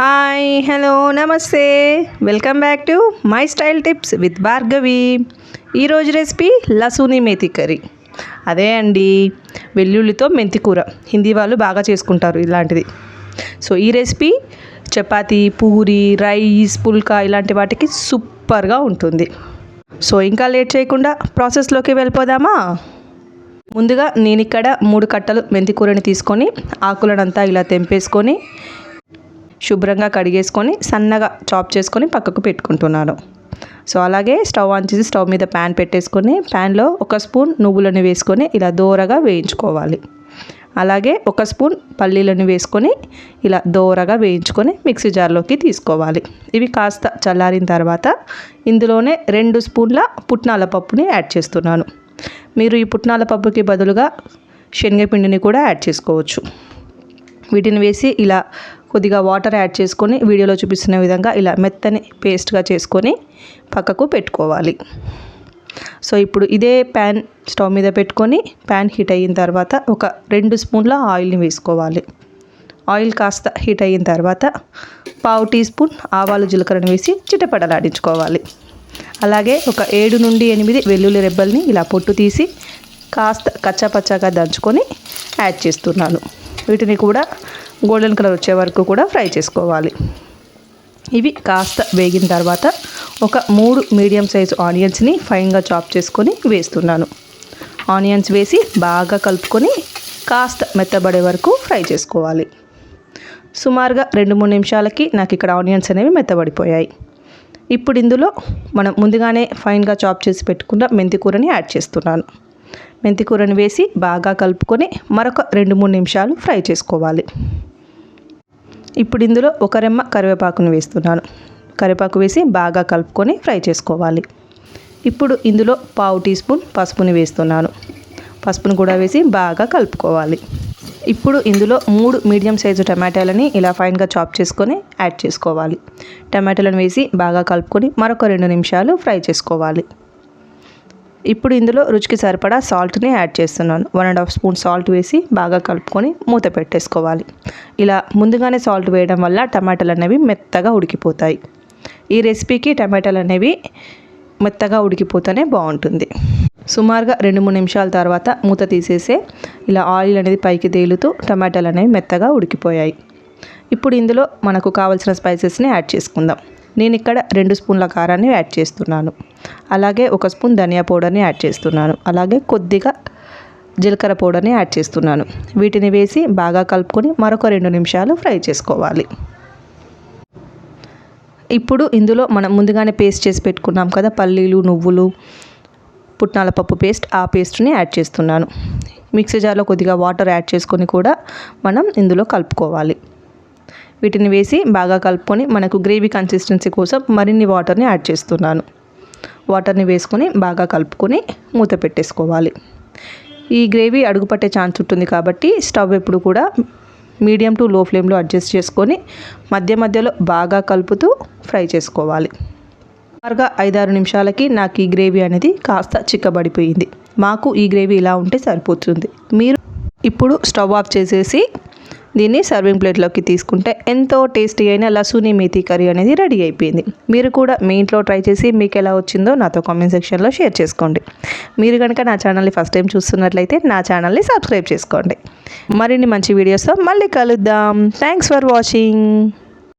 Hi hello నమస్తే. Welcome back to my style tips with Bhargavi ఈరోజు recipe lasooni methi curry. అదే అండి వెల్లుల్లితో మెంతి కూర. హిందీ వాళ్ళు బాగా చేసుకుంటారు ఇలాంటిది. సో ఈ రెసిపీ చపాతి పూరి రైస్ పుల్కా ఇలాంటి వాటికి సూపర్గా ఉంటుంది. సో ఇంకా లేట్ చేయకుండా ప్రాసెస్లోకి వెళ్ళిపోదామా? ముందుగా నేను ఇక్కడ మూడు కట్టలు మెంతి కూరని తీసుకొని ఆకులనంతా ఇలా తెంపేసుకొని శుభ్రంగా కడిగేసుకొని సన్నగా చాప్ చేసుకొని పక్కకు పెట్టుకుంటున్నాను. సో అలాగే స్టవ్ ఆన్ చేసి స్టవ్ మీద ప్యాన్ పెట్టేసుకొని ప్యాన్లో ఒక స్పూన్ నువ్వులను వేసుకొని ఇలా దోరగా వేయించుకోవాలి. అలాగే ఒక స్పూన్ పల్లీలను వేసుకొని ఇలా దోరగా వేయించుకొని మిక్సీ జార్లోకి తీసుకోవాలి. ఇవి కాస్త చల్లారిన తర్వాత ఇందులోనే రెండు స్పూన్ల పుట్నాల పప్పుని యాడ్ చేస్తున్నాను. మీరు ఈ పుట్నాల పప్పుకి బదులుగా శనగపిండిని కూడా యాడ్ చేసుకోవచ్చు. వీటిని వేసి ఇలా కొద్దిగా వాటర్ యాడ్ చేసుకొని వీడియోలో చూపిస్తున్న విధంగా ఇలా మెత్తని పేస్ట్గా చేసుకొని పక్కకు పెట్టుకోవాలి. సో ఇప్పుడు ఇదే ప్యాన్ స్టవ్ మీద పెట్టుకొని ప్యాన్ హీట్ అయిన తర్వాత ఒక రెండు స్పూన్ల ఆయిల్ని వేసుకోవాలి. ఆయిల్ కాస్త హీట్ అయిన తర్వాత పావు టీ స్పూన్ ఆవాలు జీలకర్రను వేసి చిటపడలాడించుకోవాలి అలాగే ఒక ఏడు నుండి ఎనిమిది వెల్లుల్లి రెబ్బల్ని ఇలా పొట్టు తీసి కాస్త కచ్చాపచ్చాగా దంచుకొని యాడ్ చేస్తున్నాను. వీటిని కూడా గోల్డెన్ కలర్ వచ్చే వరకు కూడా ఫ్రై చేసుకోవాలి. ఇవి కాస్త వేగిన తర్వాత ఒక మూడు మీడియం సైజు ఆనియన్స్ని ఫైన్గా చాప్ చేసుకొని వేస్తున్నాను. ఆనియన్స్ వేసి బాగా కలుపుకొని కాస్త మెత్తబడే వరకు ఫ్రై చేసుకోవాలి. సుమారుగా రెండు మూడు నిమిషాలకి నాకు ఇక్కడ ఆనియన్స్ అనేవి మెత్తబడిపోయాయి. ఇప్పుడు ఇందులో మనం ముందుగానే ఫైన్గా చాప్ చేసి పెట్టుకున్న మెంతి కూరని యాడ్ చేస్తున్నాను. మెంతి కూరని వేసి బాగా కలుపుకొని మరొక రెండు మూడు నిమిషాలు ఫ్రై చేసుకోవాలి. ఇప్పుడు ఇందులో ఒక రెమ్మ కరివేపాకును వేస్తున్నాను. కరివేపాకు వేసి బాగా కలుపుకొని ఫ్రై చేసుకోవాలి. ఇప్పుడు ఇందులో పావు టీ స్పూన్ పసుపుని వేస్తున్నాను. పసుపును కూడా వేసి బాగా కలుపుకోవాలి. ఇప్పుడు ఇందులో మూడు మీడియం సైజు టమాటాలని ఇలా ఫైన్గా చాప్ చేసుకొని యాడ్ చేసుకోవాలి. టమాటాలను వేసి బాగా కలుపుకొని మరొక రెండు నిమిషాలు ఫ్రై చేసుకోవాలి. ఇప్పుడు ఇందులో రుచికి సరిపడా సాల్ట్ని యాడ్ చేస్తున్నాను. One and half spoon salt వేసి బాగా కలుపుకొని మూత పెట్టేసుకోవాలి. ఇలా ముందుగానే సాల్ట్ వేయడం వల్ల టమాటాలు అనేవి మెత్తగా ఉడికిపోతాయి. ఈ రెసిపీకి టమాటాలు అనేవి మెత్తగా ఉడికిపోతేనే బాగుంటుంది. సుమారుగా రెండు మూడు నిమిషాల తర్వాత మూత తీసేసే ఇలా ఆయిల్ అనేది పైకి తేలుతూ టమాటాలు అనేవి మెత్తగా ఉడికిపోయాయి. ఇప్పుడు ఇందులో మనకు కావాల్సిన స్పైసెస్ని యాడ్ చేసుకుందాం. నేను ఇక్కడ రెండు స్పూన్ల కారాన్ని యాడ్ చేస్తున్నాను. అలాగే ఒక స్పూన్ ధనియా పౌడర్ని యాడ్ చేస్తున్నాను. అలాగే కొద్దిగా జీలకర్ర పౌడర్ని యాడ్ చేస్తున్నాను. వీటిని వేసి బాగా కలుపుకొని మరొక రెండు నిమిషాలు ఫ్రై చేసుకోవాలి. ఇప్పుడు ఇందులో మనం ముందుగానే పేస్ట్ చేసి పెట్టుకున్నాం కదా పల్లీలు నువ్వులు పుట్నాల పప్పు పేస్ట్ ఆ పేస్ట్ని యాడ్ చేస్తున్నాను. మిక్సీ జార్లో కొద్దిగా వాటర్ యాడ్ చేసుకొని కూడా మనం ఇందులో కలుపుకోవాలి. వీటిని వేసి బాగా కలుపుకొని మనకు గ్రేవీ కన్సిస్టెన్సీ కోసం మరిన్ని వాటర్ని యాడ్ చేస్తున్నాను. వాటర్ని వేసుకొని బాగా కలుపుకొని మూత పెట్టేసుకోవాలి. ఈ గ్రేవీ అడుగు పట్టే ఛాన్స్ ఉంటుంది కాబట్టి స్టవ్ ఎప్పుడు కూడా మీడియం టు లో ఫ్లేమ్లో అడ్జస్ట్ చేసుకొని మధ్య మధ్యలో బాగా కలుపుతూ ఫ్రై చేసుకోవాలి. సుమారుగా ఐదారు నిమిషాలకి నాకు ఈ గ్రేవీ అనేది కాస్త చిక్కబడిపోయింది. మాకు ఈ గ్రేవీ ఇలా ఉంటే సరిపోతుంది. మీరు ఇప్పుడు స్టవ్ ఆఫ్ చేసేసి దీన్ని సర్వింగ్ ప్లేట్లోకి తీసుకుంటే ఎంతో టేస్టీ అయిన లసూని మేతి కర్రీ అనేది రెడీ అయిపోయింది. మీరు కూడా మీ ఇంట్లో ట్రై చేసి మీకు ఎలా వచ్చిందో నాతో కామెంట్ సెక్షన్లో షేర్ చేసుకోండి. మీరు కనుక నా ఛానల్ని ఫస్ట్ టైం చూస్తున్నట్లయితే నా ఛానల్ని సబ్స్క్రైబ్ చేసుకోండి. మరిన్ని మంచి వీడియోస్తో మళ్ళీ కలుద్దాం. Thanks for watching